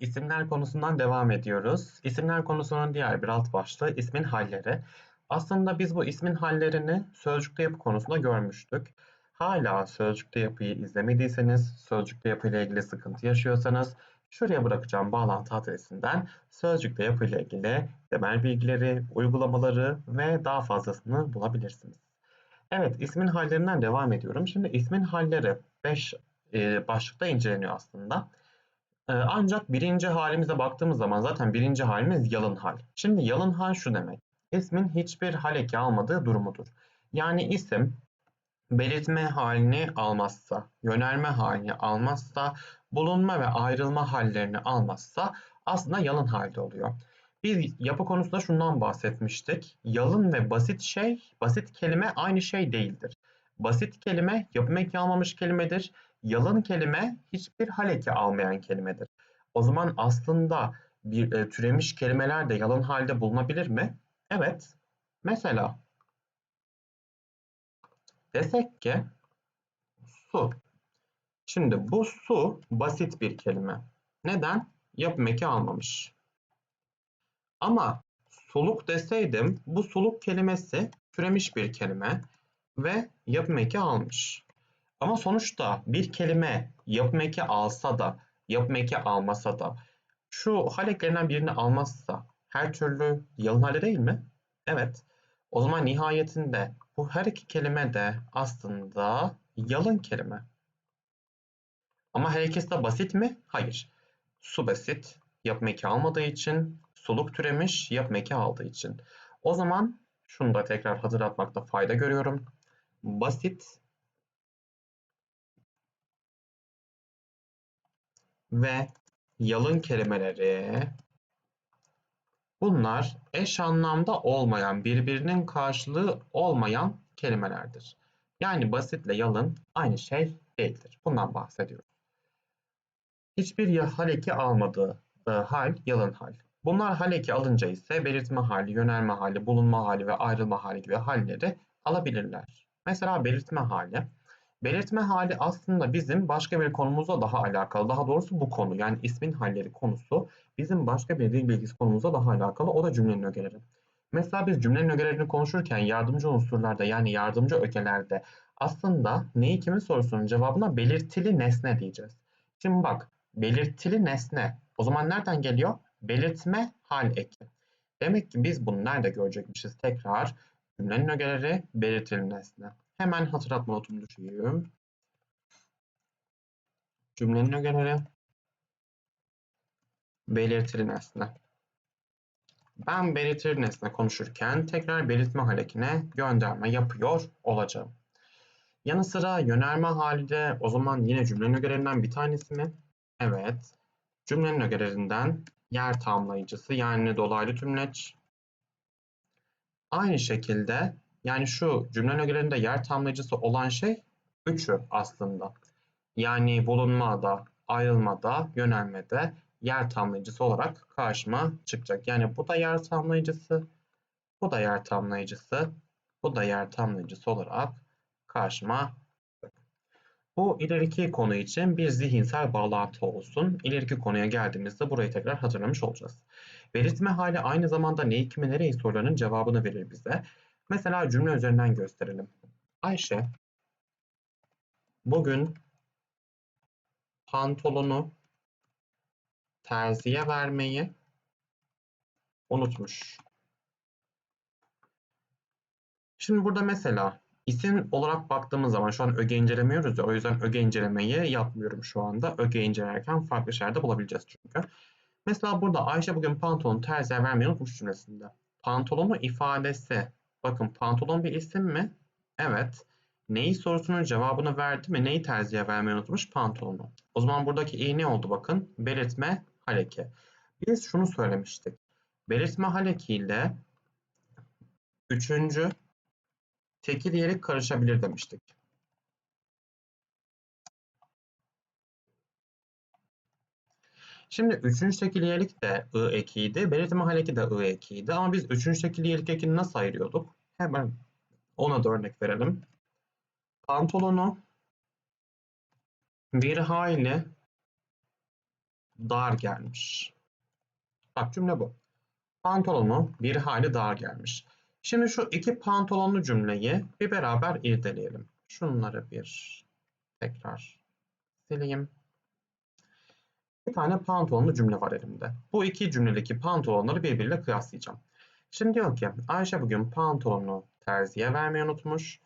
İsimler konusundan devam ediyoruz. İsimler konusunun diğer bir alt başlığı ismin halleri. Aslında biz bu ismin hallerini sözcükte yapı konusunda görmüştük. Hala sözcükte yapıyı izlemediyseniz, sözcükte yapı ile ilgili sıkıntı yaşıyorsanız şuraya bırakacağım bağlantı adresinden sözcükte yapı ile ilgili temel bilgileri, uygulamaları ve daha fazlasını bulabilirsiniz. Evet, ismin hallerinden devam ediyorum. Şimdi ismin halleri 5 e, başlıkta inceleniyor aslında. Ee, ancak birinci halimize baktığımız zaman zaten birinci halimiz yalın hal. Şimdi yalın hal şu demek. İsmin hiçbir hal eki almadığı durumudur. Yani isim belirtme halini almazsa, yönelme halini almazsa, bulunma ve ayrılma hallerini almazsa aslında yalın halde oluyor. Biz yapı konusunda şundan bahsetmiştik. Yalın ve basit şey, basit kelime aynı şey değildir. Basit kelime yapım eki almamış kelimedir. Yalın kelime hiçbir hal eki almayan kelimedir. O zaman aslında bir e, türemiş kelimeler de yalın halde bulunabilir mi? Evet. Mesela desek ki su. Şimdi bu su basit bir kelime. Neden? Yapım eki almamış. Ama soluk deseydim bu soluk kelimesi türemiş bir kelime ve yapım eki almış. Ama sonuçta bir kelime yapım eki alsa da yapım eki almasa da şu hal eklerinden birini almazsa her türlü yalın hale değil mi? Evet. O zaman nihayetinde bu her iki kelime de aslında yalın kelime. Ama her ikisi de basit mi? Hayır. Su basit, yapım eki almadığı için, soluk türemiş, yapım eki aldığı için. O zaman şunu da tekrar hatırlatmakta fayda görüyorum. Basit ve yalın kelimeleri bunlar eş anlamda olmayan, birbirinin karşılığı olmayan kelimelerdir. Yani basitle yalın aynı şey değildir. Bundan bahsediyoruz. Hiçbir hal eki almadığı e, hal yalın hal. Bunlar hal eki alınca ise belirtme hali, yönelme hali, bulunma hali ve ayrılma hali gibi halleri alabilirler. Mesela belirtme hali Belirtme hali aslında bizim başka bir konumuzla daha alakalı. Daha doğrusu bu konu yani ismin halleri konusu bizim başka bir dil bilgisi konumuzla daha alakalı. O da cümlenin ögeleri. Mesela biz cümlenin ögelerini konuşurken yardımcı unsurlarda yani yardımcı ögelerde aslında neyi kimin sorusunun cevabına belirtili nesne diyeceğiz. Şimdi bak belirtili nesne o zaman nereden geliyor? Belirtme hal eki. Demek ki biz bunu nerede görecekmişiz? Tekrar cümlenin ögeleri belirtili nesne. Hemen hatırlatma notumu düşürüyorum. Cümlenin ögeleri belirtili nesne. Ben belirtili nesne konuşurken tekrar belirtme halekine gönderme yapıyor olacağım. Yanı sıra yönelme hali de o zaman yine cümlenin ögelerinden bir tanesi mi? Evet. Cümlenin ögelerinden yer tamlayıcısı yani dolaylı tümleç. Aynı şekilde yani şu cümle ögelerinde yer tamlayıcısı olan şey üçü aslında. Yani bulunmada, ayrılmada, yönelmede yer tamlayıcısı olarak karşıma çıkacak. Yani bu da yer tamlayıcısı, bu da yer tamlayıcısı, bu da yer tamlayıcısı olarak karşıma bu ileriki konu için bir zihinsel bağlantı olsun. İleriki konuya geldiğimizde burayı tekrar hatırlamış olacağız. Belirtme hali aynı zamanda neyi kime nereyi sorularının cevabını verir bize. Mesela cümle üzerinden gösterelim. Ayşe bugün pantolonu terziye vermeyi unutmuş. Şimdi burada mesela isim olarak baktığımız zaman şu an öge incelemiyoruz ya o yüzden öge incelemeyi yapmıyorum şu anda. Öge incelerken farklı şeylerde bulabileceğiz çünkü. Mesela burada Ayşe bugün pantolonu terziye vermeyi unutmuş cümlesinde. Pantolonu ifadesi Bakın pantolon bir isim mi? Evet. Neyi sorusunun cevabını verdi mi? Neyi terziye vermeyi unutmuş? Pantolonu. O zaman buradaki i ne oldu bakın? Belirtme haleki. Biz şunu söylemiştik. Belirtme haleki ile üçüncü tekil yeri karışabilir demiştik. Şimdi üçüncü tekilyelik de I ekiydi. Belirtme haleki de I ekiydi. Ama biz üçüncü tekilyelik ekini nasıl ayırıyorduk? Hemen ona da örnek verelim. Pantolonu bir hayli dar gelmiş. Bak cümle bu. Pantolonu bir hali dar gelmiş. Şimdi şu iki pantolonlu cümleyi bir beraber irdeleyelim. Şunları bir tekrar sileyim. Bir tane pantolonlu cümle var elimde. Bu iki cümledeki pantolonları birbiriyle kıyaslayacağım. Şimdi diyor ki Ayşe bugün pantolonu terziye vermeyi unutmuş.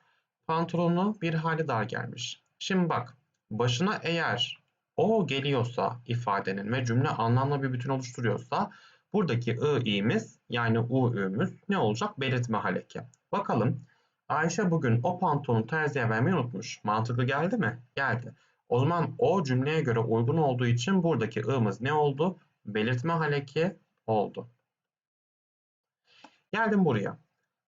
Pantolonu bir hali dar gelmiş. Şimdi bak başına eğer o geliyorsa ifadenin ve cümle anlamlı bir bütün oluşturuyorsa buradaki ı yani u ne olacak? Belirtme haleki. Bakalım Ayşe bugün o pantolonu terziye vermeyi unutmuş. Mantıklı geldi mi? Geldi. O zaman o cümleye göre uygun olduğu için buradaki ı'mız ne oldu? Belirtme haleki oldu. Geldim buraya.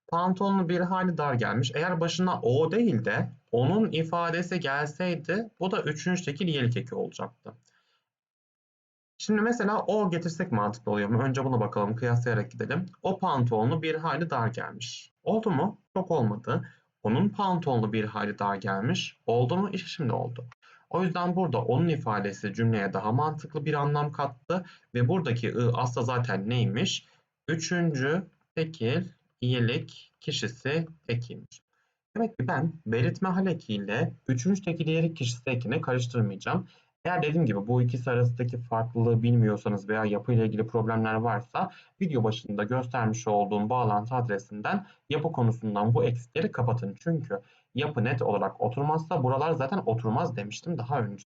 Pantolonu bir hali dar gelmiş. Eğer başına o değil de onun ifadesi gelseydi bu da üçüncü tekil iyilik eki olacaktı. Şimdi mesela o getirsek mantıklı oluyor mu? Önce buna bakalım kıyaslayarak gidelim. O pantolonu bir hali dar gelmiş. Oldu mu? Çok olmadı. Onun pantolonu bir hali dar gelmiş. Oldu mu? İşte şimdi oldu. O yüzden burada onun ifadesi cümleye daha mantıklı bir anlam kattı ve buradaki ı aslında zaten neymiş? Üçüncü tekil iyilik kişisi ekiymiş. Demek ki ben belirtme hal ekiyle üçüncü tekil iyilik kişisi ekini karıştırmayacağım. Eğer dediğim gibi bu ikisi arasındaki farklılığı bilmiyorsanız veya yapıyla ilgili problemler varsa video başında göstermiş olduğum bağlantı adresinden yapı konusundan bu eksikleri kapatın. Çünkü yapı net olarak oturmazsa buralar zaten oturmaz demiştim daha önce.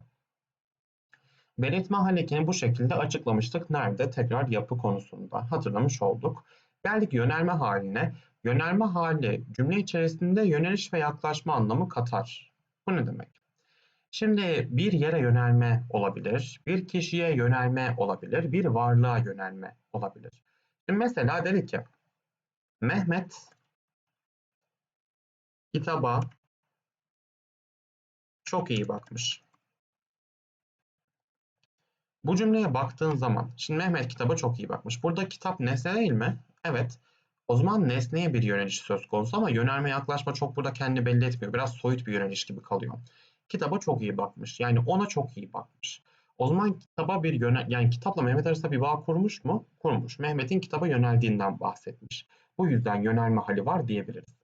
Belirtme halekini bu şekilde açıklamıştık. Nerede? Tekrar yapı konusunda hatırlamış olduk. Geldik yönelme haline. Yönelme hali cümle içerisinde yöneliş ve yaklaşma anlamı katar. Bu ne demek? Şimdi bir yere yönelme olabilir, bir kişiye yönelme olabilir, bir varlığa yönelme olabilir. Şimdi mesela dedik ki Mehmet kitaba çok iyi bakmış. Bu cümleye baktığın zaman, şimdi Mehmet kitaba çok iyi bakmış. Burada kitap nesne değil mi? Evet. O zaman nesneye bir yöneliş söz konusu ama yönelme yaklaşma çok burada kendini belli etmiyor. Biraz soyut bir yöneliş gibi kalıyor. Kitaba çok iyi bakmış. Yani ona çok iyi bakmış. O zaman kitaba bir yönel yani kitapla Mehmet arasında bir bağ kurmuş mu? Kurmuş. Mehmet'in kitaba yöneldiğinden bahsetmiş. Bu yüzden yönelme hali var diyebiliriz.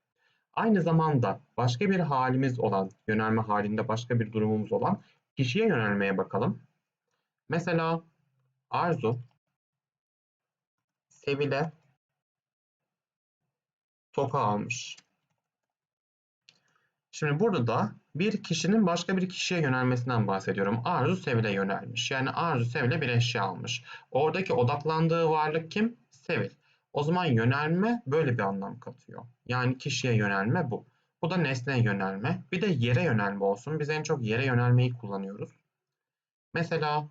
Aynı zamanda başka bir halimiz olan, yönelme halinde başka bir durumumuz olan kişiye yönelmeye bakalım. Mesela Arzu Sevile toka almış. Şimdi burada da bir kişinin başka bir kişiye yönelmesinden bahsediyorum. Arzu Sevil'e yönelmiş. Yani Arzu Sevil'e bir eşya almış. Oradaki odaklandığı varlık kim? Sevil. O zaman yönelme böyle bir anlam katıyor. Yani kişiye yönelme bu. Bu da nesneye yönelme. Bir de yere yönelme olsun. Biz en çok yere yönelmeyi kullanıyoruz. Mesela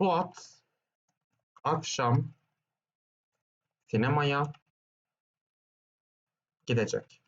Suat akşam sinemaya gidecek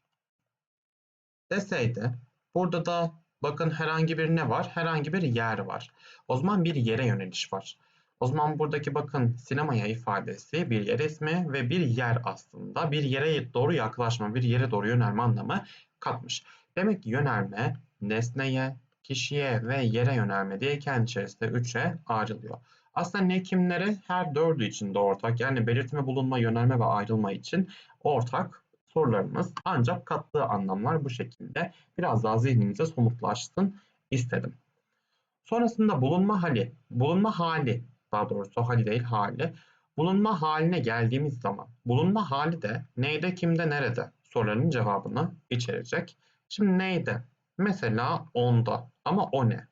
deseydi burada da bakın herhangi bir ne var? Herhangi bir yer var. O zaman bir yere yöneliş var. O zaman buradaki bakın sinemaya ifadesi bir yer ismi ve bir yer aslında. Bir yere doğru yaklaşma, bir yere doğru yönelme anlamı katmış. Demek ki yönelme nesneye, kişiye ve yere yönelme diye kendi içerisinde üçe ayrılıyor. Aslında ne kimlere her dördü için de ortak. Yani belirtme, bulunma, yönelme ve ayrılma için ortak sorularımız ancak kattığı anlamlar bu şekilde biraz daha zihninize somutlaşsın istedim. Sonrasında bulunma hali, bulunma hali daha doğrusu hali değil hali. Bulunma haline geldiğimiz zaman bulunma hali de neyde, kimde, nerede sorularının cevabını içerecek. Şimdi neyde? Mesela onda ama o ne?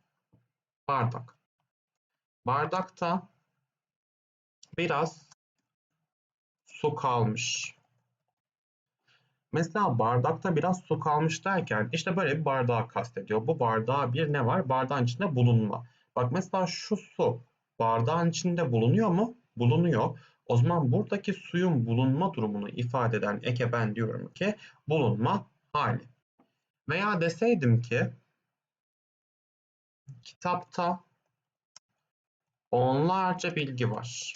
Bardak. Bardakta biraz su kalmış. Mesela bardakta biraz su kalmış derken işte böyle bir bardağı kastediyor. Bu bardağa bir ne var? Bardağın içinde bulunma. Bak mesela şu su bardağın içinde bulunuyor mu? Bulunuyor. O zaman buradaki suyun bulunma durumunu ifade eden eke ben diyorum ki bulunma hali. Veya deseydim ki kitapta onlarca bilgi var.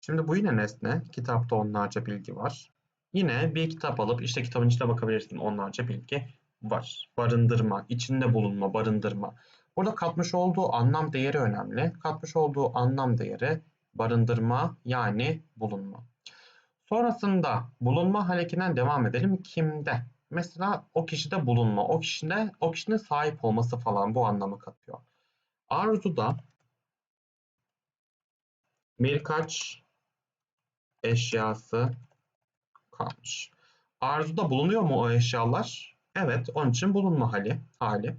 Şimdi bu yine nesne. Kitapta onlarca bilgi var. Yine bir kitap alıp işte kitabın içine bakabilirsin. Onlarca bilgi var. Barındırma, içinde bulunma, barındırma. Burada katmış olduğu anlam değeri önemli. Katmış olduğu anlam değeri barındırma yani bulunma. Sonrasında bulunma halekinden devam edelim. Kimde? Mesela o kişide bulunma, o kişide o kişinin sahip olması falan bu anlamı katıyor. Arzuda birkaç eşyası kalmış. Arzuda bulunuyor mu o eşyalar? Evet, onun için bulunma hali, hali.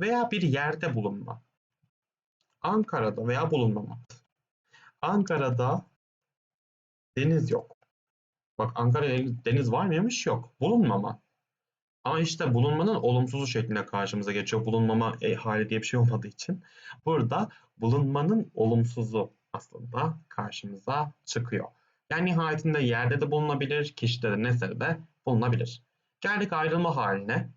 Veya bir yerde bulunma. Ankara'da veya bulunmamak. Ankara'da deniz yok. Bak Ankara'da deniz var mıymış? Yok. Bulunmama. Ama işte bulunmanın olumsuzu şeklinde karşımıza geçiyor. Bulunmama e, hali diye bir şey olmadığı için. Burada bulunmanın olumsuzu aslında karşımıza çıkıyor. Yani nihayetinde yerde de bulunabilir, kişide de nesnede de bulunabilir. Geldik ayrılma haline.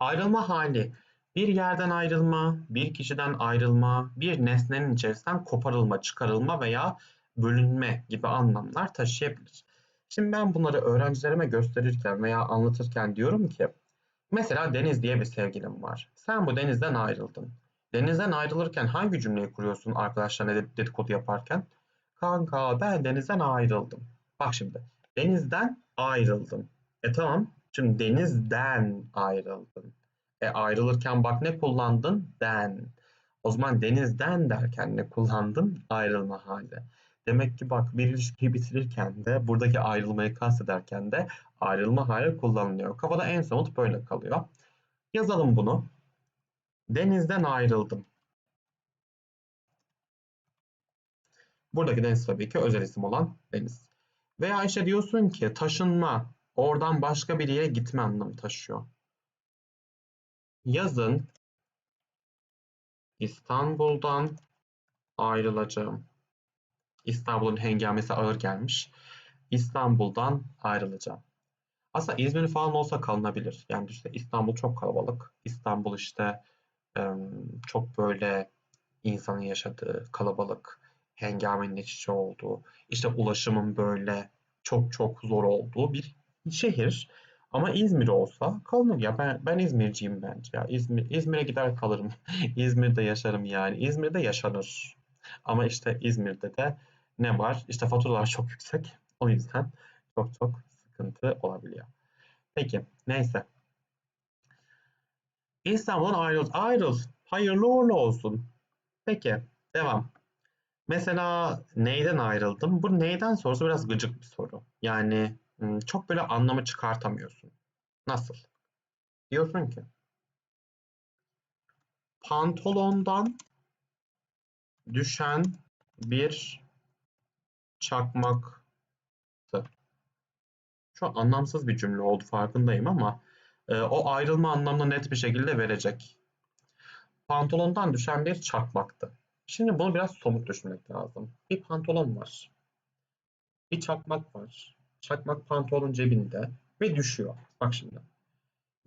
Ayrılma hali bir yerden ayrılma, bir kişiden ayrılma, bir nesnenin içerisinden koparılma, çıkarılma veya bölünme gibi anlamlar taşıyabilir. Şimdi ben bunları öğrencilerime gösterirken veya anlatırken diyorum ki mesela Deniz diye bir sevgilim var. Sen bu denizden ayrıldın. Denizden ayrılırken hangi cümleyi kuruyorsun arkadaşlarına dedikodu yaparken? Kanka ben denizden ayrıldım. Bak şimdi denizden ayrıldım. E tamam şimdi denizden ayrıldın. E ayrılırken bak ne kullandın? Den. O zaman denizden derken ne kullandın? Ayrılma hali. Demek ki bak bir ilişkiyi bitirirken de buradaki ayrılmayı kastederken de ayrılma hali kullanılıyor. Kafada en somut böyle kalıyor. Yazalım bunu. Denizden ayrıldım. Buradaki deniz tabii ki özel isim olan deniz. Veya işte diyorsun ki taşınma, oradan başka bir yere gitme anlamı taşıyor. Yazın İstanbul'dan ayrılacağım. İstanbul'un hengamesi ağır gelmiş. İstanbul'dan ayrılacağım. Aslında İzmir falan olsa kalınabilir. Yani işte İstanbul çok kalabalık. İstanbul işte çok böyle insanın yaşadığı kalabalık, hengamenin iç içe olduğu, işte ulaşımın böyle çok çok zor olduğu bir şehir. Ama İzmir olsa kalınır ya ben ben İzmirciyim bence ya İzmir İzmir'e gider kalırım. İzmir'de yaşarım yani. İzmir'de yaşanır. Ama işte İzmir'de de ne var? İşte faturalar çok yüksek. O yüzden çok çok sıkıntı olabiliyor. Peki neyse. İstanbul'dan ayrıl. Ayrıl. Hayırlı uğurlu olsun. Peki devam. Mesela neyden ayrıldım? Bu neyden sorusu biraz gıcık bir soru. Yani çok böyle anlamı çıkartamıyorsun. Nasıl? Diyorsun ki pantolondan düşen bir çakmaktı. Şu an anlamsız bir cümle oldu farkındayım ama e, o ayrılma anlamını net bir şekilde verecek. Pantolondan düşen bir çakmaktı. Şimdi bunu biraz somut düşünmek lazım. Bir pantolon var. Bir çakmak var. Çakmak pantolonun cebinde ve düşüyor. Bak şimdi.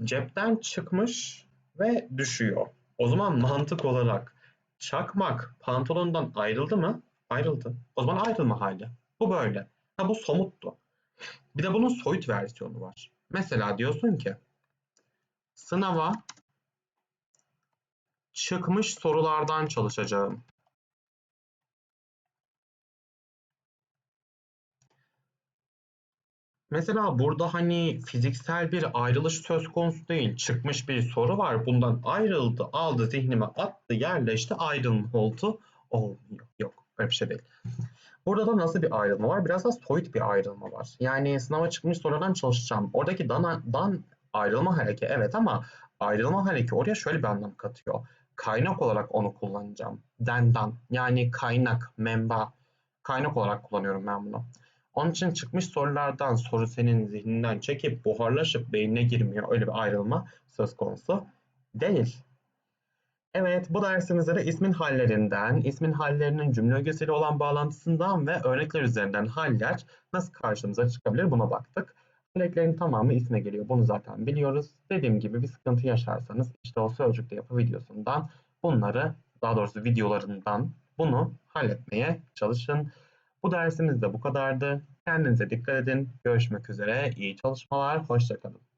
Cepten çıkmış ve düşüyor. O zaman mantık olarak çakmak pantolondan ayrıldı mı? Ayrıldı. O zaman ayrılma hali. Bu böyle. Ha bu somuttu. Bir de bunun soyut versiyonu var. Mesela diyorsun ki sınava çıkmış sorulardan çalışacağım. Mesela burada hani fiziksel bir ayrılış söz konusu değil. Çıkmış bir soru var. Bundan ayrıldı, aldı, zihnime attı, yerleşti, ayrılma oldu. Olmuyor. Yok. Öyle bir şey değil. Burada da nasıl bir ayrılma var? Biraz da soyut bir ayrılma var. Yani sınava çıkmış sorulardan çalışacağım. Oradaki dan, dan ayrılma hareki evet ama ayrılma hareki oraya şöyle bir anlam katıyor. Kaynak olarak onu kullanacağım. Dendan yani kaynak, menba. Kaynak olarak kullanıyorum ben bunu. Onun için çıkmış sorulardan soru senin zihninden çekip buharlaşıp beynine girmiyor. Öyle bir ayrılma söz konusu değil. Evet, bu dersimizde de ismin hallerinden, ismin hallerinin cümle ögesiyle olan bağlantısından ve örnekler üzerinden haller nasıl karşımıza çıkabilir buna baktık. Örneklerin tamamı isme geliyor. Bunu zaten biliyoruz. Dediğim gibi bir sıkıntı yaşarsanız işte o sözcükte yapı videosundan bunları, daha doğrusu videolarından bunu halletmeye çalışın. Bu dersimiz de bu kadardı. Kendinize dikkat edin. Görüşmek üzere. İyi çalışmalar. Hoşçakalın.